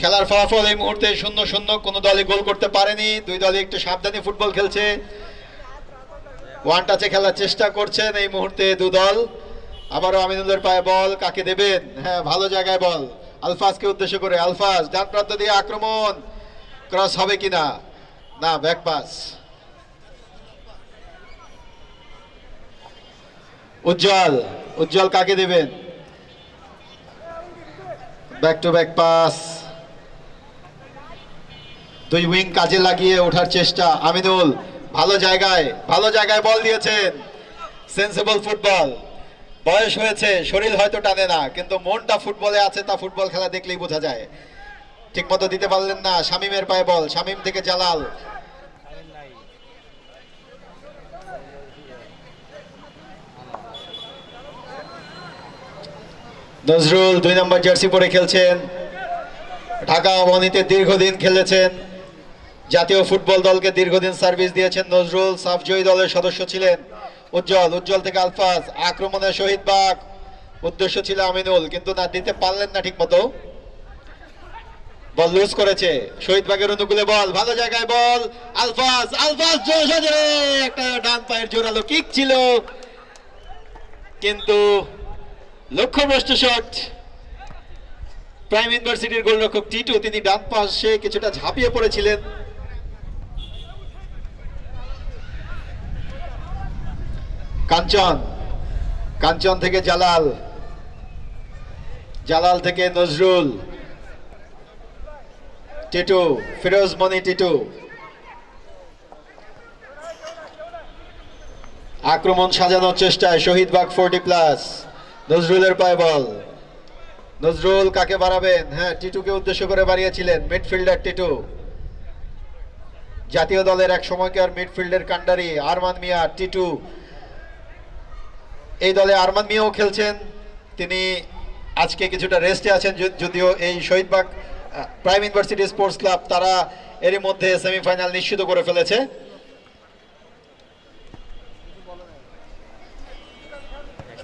খেলার ফলাফল এই মুহূর্তে শূন্য শূন্য, কোনো দলই গোল করতে পারেনি। দুই দলই একটু সাবধানী ফুটবল খেলছে। ওয়ান টাচে খেলার চেষ্টা করছেন এই মুহূর্তে দু দল। আবারও আমিনুলের পায়ে বল, কাকে দেবেন? হ্যাঁ ভালো জায়গায় বল। আলফাজকে উদ্দেশ্য করে, আলফাজ ডান প্রান্ত দিয়ে আক্রমণ। ক্রস হবে কিনা? না, ব্যাক পাস। উজ্জ্বল উজ্জ্বল কাকে দেবেন? Back to back pass. দুই উইং কাজে লাগিয়ে ওঠার চেষ্টা আমিনুল ভালো জায়গায় ভালো জায়গায় বল দিয়েছেন। সেন্সেবল ফুটবল বয়স হয়েছে, শরীর হয়তো টানে না, কিন্তু মনটা ফুটবলে আছে, তা ফুটবল খেলা দেখলেই বোঝা যায়। ঠিক মতো দিতে পারলেন না, শামিমের পায়ে বল, শামিম থেকে জালাল। নজরুল দুই নম্বর জার্সি পরে খেলছেন। ঢাকা অবনীতে দীর্ঘদিন খেলেছেন। জাতীয় ফুটবল দলকে দীর্ঘদিন সার্ভিস দিয়েছেন নজরুল সাফজয়ী দলের সদস্য ছিলেন উজ্জ্বল। উজ্জ্বল থেকে আলফাজ আক্রমণে শহীদ বাগ উদ্দেশ্য ছিল আমিনুল, কিন্তু না, দিতে পারলেন না ঠিক মতো বল লুজ করেছে। শহীদ বাগের অনুকূলে বল। ভালো জায়গায় বল। আলফাজ আলফাজ একটা ডান পায়ের জোরালো কিক ছিল। কিন্তু লক্ষ্যভ্রষ্ট শট প্রাইম ইউনিভার্সিটির গোলরক্ষক টিটু, তিনি ডান পাশে কিছুটা ঝাঁপিয়ে পড়েছিলেন। কাঞ্চন কাঞ্চন থেকে জালাল জালাল থেকে নজরুল, টিটু, ফিরোজ মনি টিটু। আক্রমণ সাজানোর চেষ্টায় শহীদ বাগ ফোরটি প্লাস, নজরুলের পায়ে বল নজরুল কাকে বাড়াবেন? হ্যাঁ টিটুকে উদ্দেশ্য করে বাড়িয়েছিলেন মিডফিল্ডার টিটু। জাতীয় দলের এক সময়কার মিডফিল্ডের কান্ডারি আরমান মিয়া, টিটু এই দলে আরমান মিয়াও খেলছেন। তিনি আজকে কিছুটা রেস্টে আছেন যদিও এই Shahidbagh prime university sports club তারা এরই মধ্যে সেমিফাইনাল নিশ্চিত করে ফেলেছে।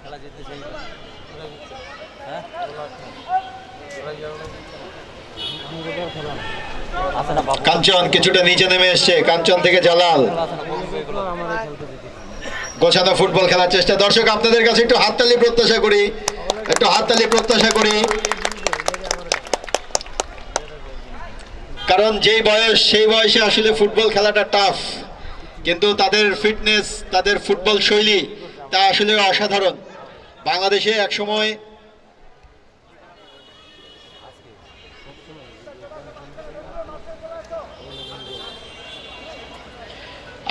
খেলা জিততে চাই হ্যাঁ? আছে না বাবু কাঞ্চন কিছুটা নিচে নেমে এসছে কাঞ্চন থেকে জালাল। গোছানো ফুটবল খেলার চেষ্টা। দর্শক, আপনাদের কাছে একটু হাততালি প্রত্যাশা করি। একটু হাততালি প্রত্যাশা করি। কারণ যেই বয়স, সেই বয়সে আসলে ফুটবল খেলাটা টাফ কিন্তু তাদের ফিটনেস তাদের ফুটবল শৈলী, তা আসলে অসাধারণ। বাংলাদেশে একসময়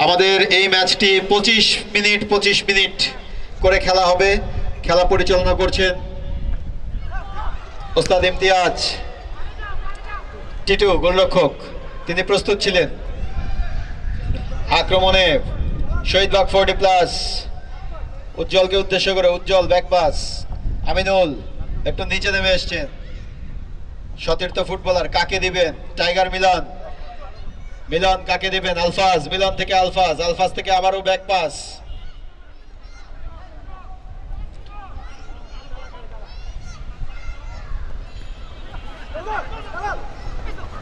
আমাদের এই ম্যাচটি পঁচিশ মিনিট পঁচিশ মিনিট করে খেলা হবে। খেলা পরিচালনা করছেন ওস্তাদ ইমতিয়াজ, টিটু গোলরক্ষক। তিনি প্রস্তুত ছিলেন। আক্রমণে শহীদবাগ ফোর্টি প্লাস। উজ্জ্বলকে উদ্দেশ্য করে উজ্জ্বল ব্যাকপাস আমিনুল একটু নিচে নেমে এসছেন। সতীর্থ ফুটবলার কাকে দিবেন? টাইগার মিলন। মিলন কাকে দিবেন? আলফাজ, মিলন থেকে আলফাজ আলফাজ থেকে আবারও ব্যাক পাস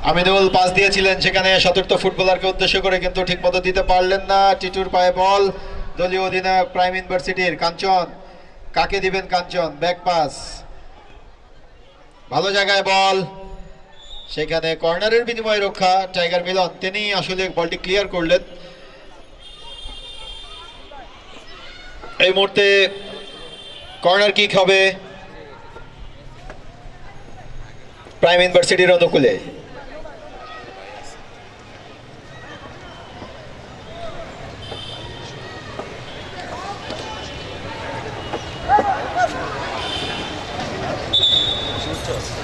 আমিনুল পাস দিয়েছিলেন সেখানে সতীর্থ ফুটবলারকে উদ্দেশ্য করে, কিন্তু ঠিকমতো দিতে পারলেন না। টিটুর পায়ে বল। দলীয় অধিনায়ক প্রাইম ইউনিভার্সিটির কাঞ্চন। কাকে দিবেন কাঞ্চন? ব্যাক পাস ভালো জায়গায় বল। সেখানে কর্নারের বিনিময়ে রক্ষা টাইগার মিলন। তিনি আসলে বলটি ক্লিয়ার করলেন। এই মুহূর্তে কর্নার কিক হবে। প্রাইম ইউনিভার্সিটির অনুকূলে।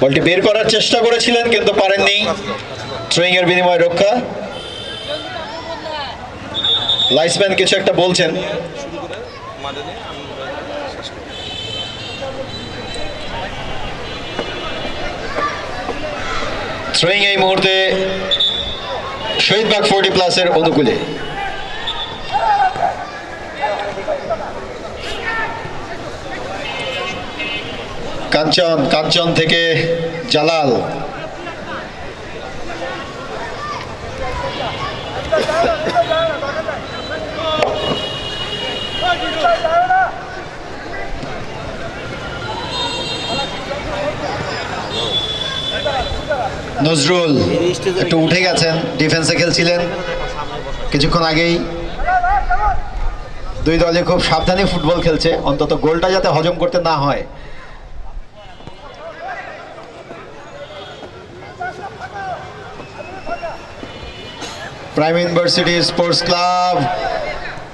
বলটি বের করার চেষ্টা করেছিলেন, কিন্তু পারেননি। থ্রোয়িং এর বিনিময়ে রক্ষা। লাইসম্যান কিছু একটা বলছেন। থ্রোয়িং এই মুহূর্তে শহীদবাগ ফোর্টি প্লাসের অনুকূলে। কাঞ্চন কাঞ্চন থেকে জালাল। নজরুল, একটু উঠে গেছেন ডিফেন্সে খেলছিলেন। কিছুক্ষণ আগেই দুই দলে খুব সাবধানে ফুটবল খেলছে, অন্তত গোলটা যাতে হজম করতে না হয়। Prime university sports club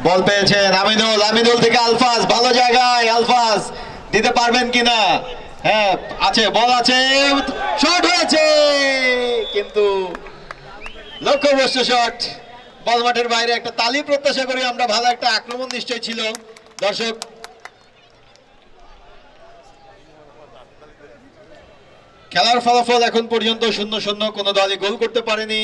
ball পেয়েছেন আমিনুল আমিনুল থেকে আলফাজ, ভালো জায়গায় আলফাজ। দিতে পারবেন কিনা? হ্যাঁ আছে, বল আছে শট হয়েছে। কিন্তু লক্ষ্যবস্তু শট বল মাঠের বাইরে একটা তালি প্রত্যাশা করি, আমরা ভালো একটা আক্রমণ নিশ্চয় ছিল। দর্শক, খেলার ফলাফল এখন পর্যন্ত শূন্য শূন্য, কোনো দলই গোল করতে পারেনি।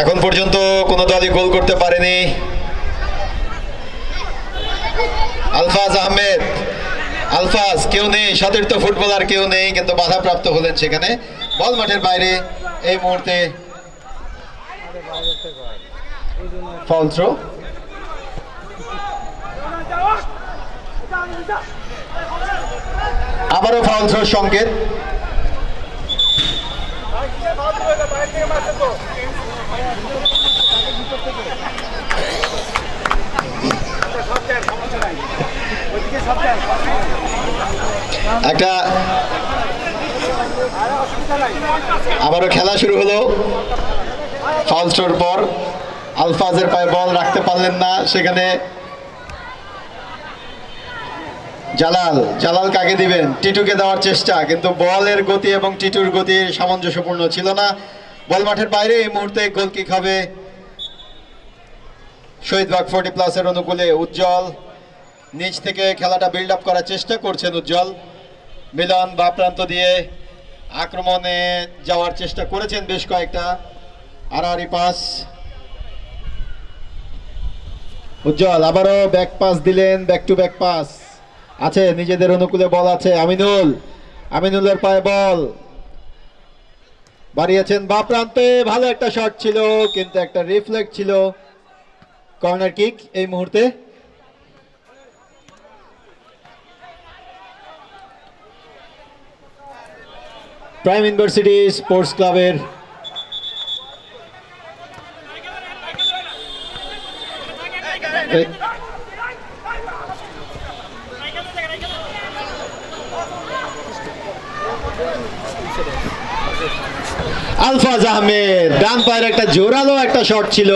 এখন পর্যন্ত কোনো দলই গোল করতে পারেনি। আলফাজ আহমেদ, আলফাজ কেউ নেই সতীর্থ ফুটবলার কেউ নেই, কিন্তু বাধাপ্রাপ্ত হলেন সেখানে। বল মাঠের বাইরে এই মুহূর্তে আবারও ফাউল সংকেত। একটা আবারও খেলা শুরু হলো। পর আলফাজের পায়ে বল রাখতে পারলেন না। সেখানে জালাল জালাল কাকে দিবেন? টিটুকে দেওয়ার চেষ্টা, কিন্তু বলের গতি এবং টিটুর গতি সামঞ্জস্যপূর্ণ ছিল না। বল মাঠের বাইরে, এই মুহূর্তে গোল কিক হবে শহীদ বাগ ফোর্টি প্লাসের অনুকূলে উজ্জ্বল। নিচ থেকে খেলাটা বিল্ড আপ করার চেষ্টা করছেন উজ্জ্বল। মিলন বা প্রান্ত দিয়ে আক্রমণে যাওয়ার চেষ্টা করেছেন বেশ কয়েকটা। আড়াআড়ি পাস। উজ্জ্বল, আবারও ব্যাক পাস দিলেন ব্যাক টু ব্যাক পাস আছে, নিজেদের অনুকূলে বল আছে, আমিনুল। আমিনুলের পায়ে বল। বাড়িয়েছেন বা প্রান্তে ভালো একটা শট ছিল কিন্তু একটা রিফ্লেক্ট ছিল কর্নার কিক এই মুহূর্তে প্রাইম ইউনিভার্সিটি স্পোর্টস ক্লাবের আলফাজ আহমেদ ডান পায়ের একটা জোরালো একটা শট ছিল,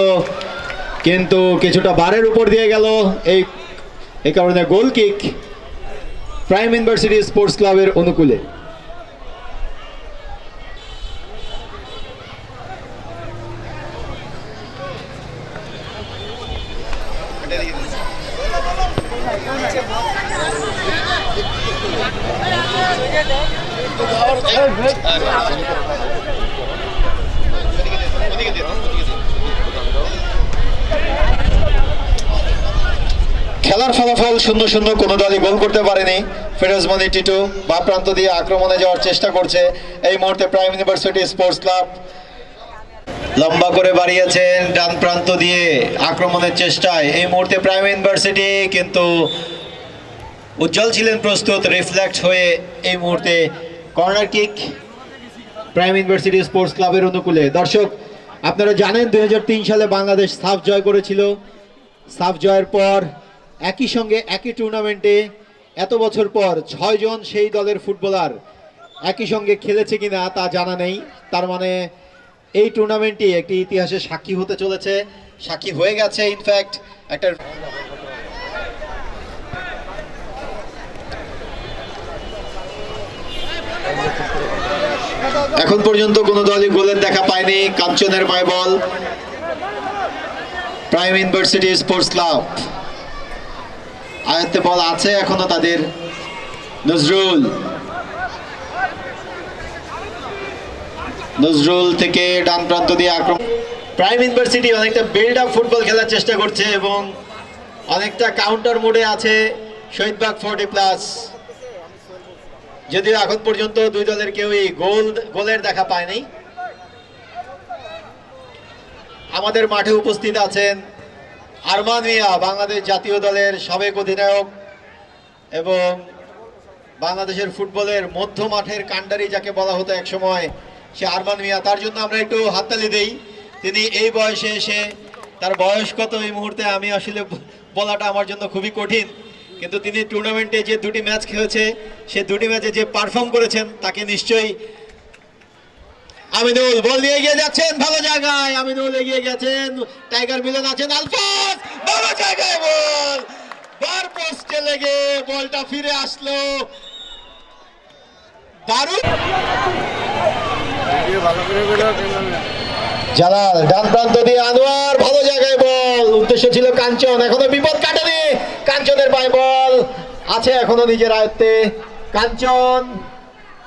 কিন্তু কিছুটা বারের উপর দিয়ে গেল। এই এই কারণে goal kick prime university sports ক্লাবের অনুকূলে। খেলার ফলাফল সুন্দর শূন্য কোনো দলই গোল করতে পারেনি। ফিরোজ মনি টিটু বা প্রান্ত দিয়ে আক্রমণে যাওয়ার চেষ্টা করছে। এই মুহূর্তে প্রাইম ইউনিভার্সিটি স্পোর্টস ক্লাব লম্বা করে বাড়িয়েছেন ডান প্রান্ত দিয়ে আক্রমণের চেষ্টায়। এই মুহূর্তে প্রাইম ইউনিভার্সিটি কিন্তু উজ্জ্বল ছিলেন প্রস্তুত রিফ্লেক্ট হয়ে এই মুহূর্তে corner kick prime university sports ক্লাবের অনুকূলে। দর্শক, আপনারা জানেন দুই হাজার তিন সালে বাংলাদেশ সাফ জয় করেছিল। সাফ জয়ের পর একই সঙ্গে একই টুর্নামেন্টে এত বছর পর ছয়জন সেই দলের ফুটবলার একই সঙ্গে খেলেছে কিনা তা জানা নেই। তার মানে এই টুর্নামেন্টটি একটি ইতিহাসের সাক্ষী হতে চলেছে। সাক্ষী হয়ে গেছে ইনফ্যাক্ট একটা এখন পর্যন্ত কোনো দলই গোলের দেখা পায়নি। কাঞ্চনের মাইবল প্রাইম ইউনিভার্সিটি স্পোর্টস ক্লাব আয়ত্তে বল আছে, এখনও তাদের নজরুল। নজরুল থেকে ডান প্রান্ত দিয়ে আক্রমণ। প্রাইম ইউনিভার্সিটি অনেকটা বিল্ড আপ ফুটবল খেলার চেষ্টা করছে এবং অনেকটা কাউন্টার মোডে আছে শহীদবাগ ফোর্টি প্লাস যদিও এখন পর্যন্ত দুই দলের কেউই গোল, গোলের দেখা পায়নি। আমাদের মাঠে উপস্থিত আছেন আরমান মিয়া, বাংলাদেশ জাতীয় দলের সাবেক অধিনায়ক এবং বাংলাদেশের ফুটবলের মধ্য মাঠের কাণ্ডারি যাকে বলা হতো একসময়, সে আরমান মিয়া। তার জন্য আমরা একটু হাততালি দেই। তিনি এই বয়সে এসে, তার বয়স কত এই মুহূর্তে আমি আসলে বলাটা আমার জন্য খুবই কঠিন। কিন্তু তিনি টুর্নামেন্টে যে দুটি ম্যাচ খেলেছে, সে দুটি ম্যাচে যে পারফর্ম করেছেন, তাকে নিশ্চয়ই আমিনুল, বল নিয়ে এগিয়ে যাচ্ছেন, ভালো জায়গায়। আমিনুল এগিয়ে গেছেন। টাইগার মিলন আছেন, আলফাজ! ভালো জায়গায় বল! বার পোস্টে লেগে বলটা ফিরে আসলো। দারুণ! জালাল, ডান প্রান্ত দিয়ে আনোয়ার, ভালো জায়গায় বল। উদ্দেশ্য ছিল কাঞ্চন, এখনও বিপদ কাটেনি। কাঞ্চনের পায়ে বল আছে এখনও নিজের আয়ত্তে। কাঞ্চন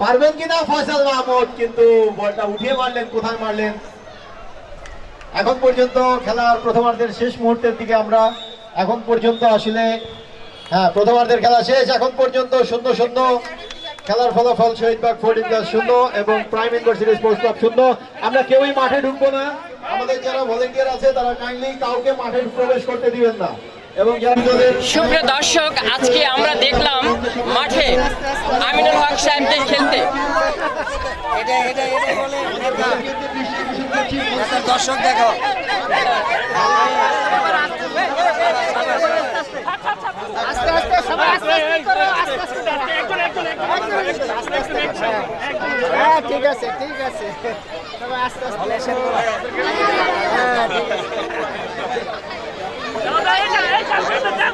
পারবেন কিনা? ফয়সাল মাহমুদ, কিন্তু বলটা উঠিয়ে মারলেন, কোথায় মারলেন? এখন পর্যন্ত খেলার প্রথমার্ধের শেষ মুহূর্তের দিকে আমরা এখন পর্যন্ত আসলে হ্যাঁ প্রথমার্ধের খেলা শেষ, এখন পর্যন্ত শূন্য শূন্য। খেলার ফলাফল শহীদবাগ ফোর্টিন প্লাস শূন্য এবং প্রাইম ইউনিভার্সিটি স্পোর্টস ক্লাব শূন্য। আমরা কেউই মাঠে ঢুকবো না। আমাদের যারা ভলেন্টিয়ার আছে, তারা কাইন্ডলি কাউকে মাঠে প্রবেশ করতে দিবেন না। সুপ্রিয় দর্শক আজকে আমরা দেখলাম মাঠে আমিনুল হক সাহেবকে খেলতে। দর্শক দেখো। আস্তে আস্তে সবাই আস্তে আস্তে করো আস্তে আস্তে দাঁড়াও। আস্তে আস্তে হ্যাঁ ঠিক আছে। ঠিক আছে আস্তে আস্তে হ্যাঁ ঠিক আছে তারা বসে থাকো ওখানে একটা ছেলে ছিল। এই, সুমন। ভাইয়া ভাইয়া কারণ হাত মেরে সবাই সবাই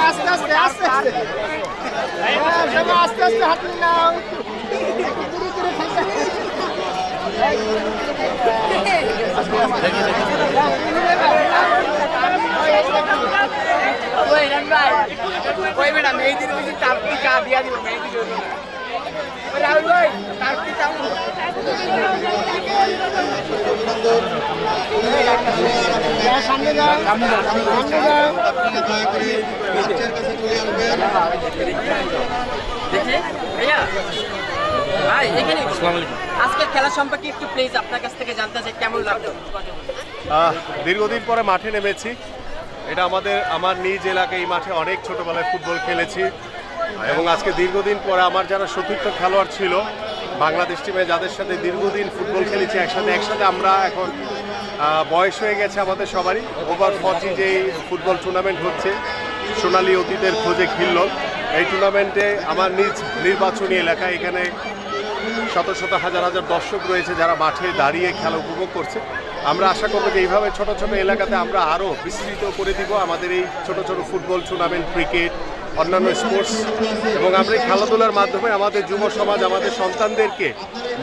আস্তে আস্তে আস্তে আস্তে হ্যাঁ, সবাই আস্তে আস্তে হাত নাও ওই ম্যাডাম এই দিন দেখি। ভাইয়া খেলা সম্পর্কে দীর্ঘদিন পরে মাঠে নেমেছি। এটা আমাদের, আমার নিজ এলাকায় এই মাঠে অনেক ছোটবেলায় ফুটবল খেলেছি। এবং আজকে দীর্ঘদিন পরে আমার যারা সতীর্থ খেলোয়াড় ছিল, বাংলাদেশ টিমে যাদের সাথে দীর্ঘদিন ফুটবল খেলেছি, একসাথে একসাথে আমরা এখন বয়স হয়ে গেছে আমাদের সবারই। ওভার ফর্টি যে ফুটবল টুর্নামেন্ট হচ্ছে, সোনালী অতীতের খোঁজে খিল্লল এই টুর্নামেন্টে আমার নিজ নির্বাচনী এলাকায় এখানে শত শত হাজার হাজার দর্শক রয়েছে যারা মাঠে দাঁড়িয়ে খেলা উপভোগ করছে। আমরা আশা করব যে এইভাবে ছোট ছোট এলাকাতে আমরা আরও বিস্তৃত করে দিব আমাদের এই ছোট ছোট ফুটবল টুর্নামেন্ট ক্রিকেট অন্যান্য স্পোর্টস এবং আমরা এই খেলাধুলার মাধ্যমে আমাদের যুব সমাজ, আমাদের সন্তানদেরকে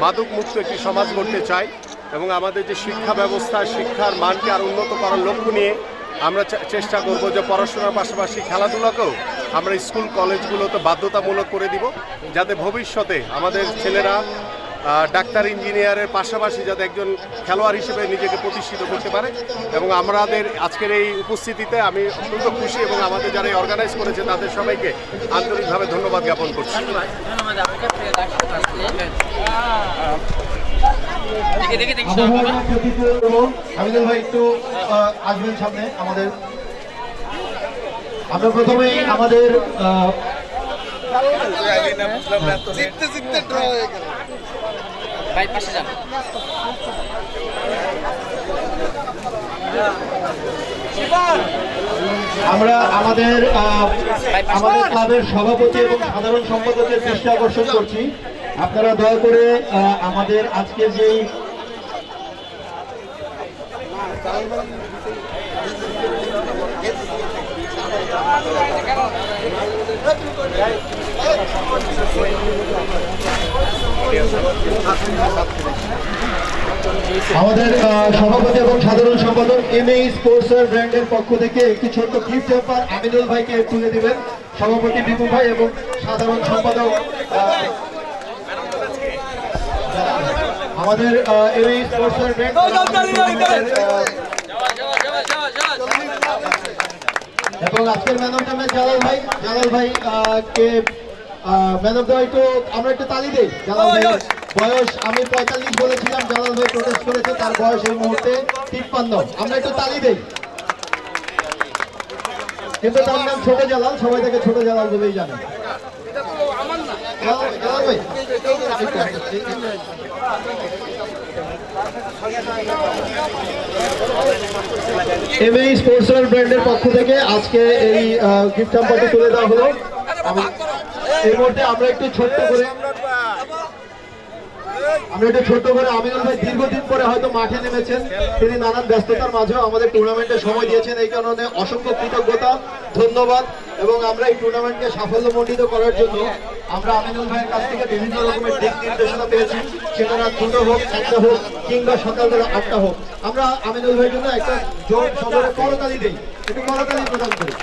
মাদক মুক্ত একটি সমাজ গড়তে চাই এবং আমাদের যে শিক্ষা ব্যবস্থা, শিক্ষার মানকে আরও উন্নত করার লক্ষ্য নিয়ে আমরা চেষ্টা করব যে পড়াশোনার পাশাপাশি খেলাধুলাকেও আমরা স্কুল কলেজগুলোতে বাধ্যতামূলক করে দিব যাতে ভবিষ্যতে আমাদের ছেলেরা ডাক্তার ইঞ্জিনিয়ারের পাশাপাশি যাতে একজন খেলোয়াড় হিসেবে নিজেকে প্রতিষ্ঠিত করতে পারে। এবং আমাদের আজকের এই উপস্থিতিতে আমি অত্যন্ত খুশি এবং আমাদের যারা অর্গানাইজ করেছে তাদের সবাইকে আন্তরিকভাবে ধন্যবাদ জ্ঞাপন করছি। ভাই একটু আসবেন সামনে আমাদের আমরা প্রথমেই আমাদের আমরা আমাদের আমাদের ক্লাবের সভাপতি এবং সাধারণ সম্পাদকের দৃষ্টি আকর্ষণ করছি। আপনারা দয়া করে আমাদের আজকের যেই আমাদের সভাপতি এবং সাধারণ সম্পাদক এম এ স্পোর্টস ব্র্যান্ডের পক্ষ থেকে একটি ছোট্ট গিফট পেপার আমিনুল ভাইকে তুলে দিবেন। সভাপতি বিপু ভাই এবং সাধারণ সম্পাদক আমাদের এম এ স্পোর্টস ব্র্যান্ড এবং আজকের man of the match Jalal ভাই জালাল ভাই কে ম্যান অফ দ্য একটু আমরা একটু তালি দেই। জালাল ভাই বয়স! আমি পঁয়তাল্লিশ বলেছিলাম জালাল ভাই প্রোটেস্ট করেছে তার বয়স এই মুহূর্তে তিপ্পান্ন। আমরা একটু তালি দেই। কিন্তু তার নাম ছোট জালাল সবাই তাকে ছোট জালাল বলেই জানে। জালাল জালাল ভাই। এম এ স্পোর্টস ব্র্যান্ডের পক্ষ থেকে আজকে এই গিফট হ্যাম্পারটি তুলে দেওয়া হলো। এই মুহূর্তে আমরা একটু ছোট্ট করে আমরা একটু ছোট্ট করে আমিনুল ভাই দীর্ঘদিন পরে হয়তো মাঠে নেমেছেন। তিনি নানান ব্যস্ততার মাঝেও আমাদের টুর্নামেন্টে সময় দিয়েছেন। এই কারণে অসংখ্য কৃতজ্ঞতা, ধন্যবাদ, এবং আমরা এই টুর্নামেন্টকে সাফল্যমণ্ডিত করার জন্য আমরা আমিনুল ভাইয়ের কাছ থেকে বিভিন্ন রকমের দিক নির্দেশনা পেয়েছি। সেটা রাত দুটো হোক, একটা হোক, কিংবা সকালবেলা আটটা হোক। আমরা আমিনুল ভাইয়ের জন্য একটা জোর সদরে করতালি দিই। একটু করতালি প্রদান করি।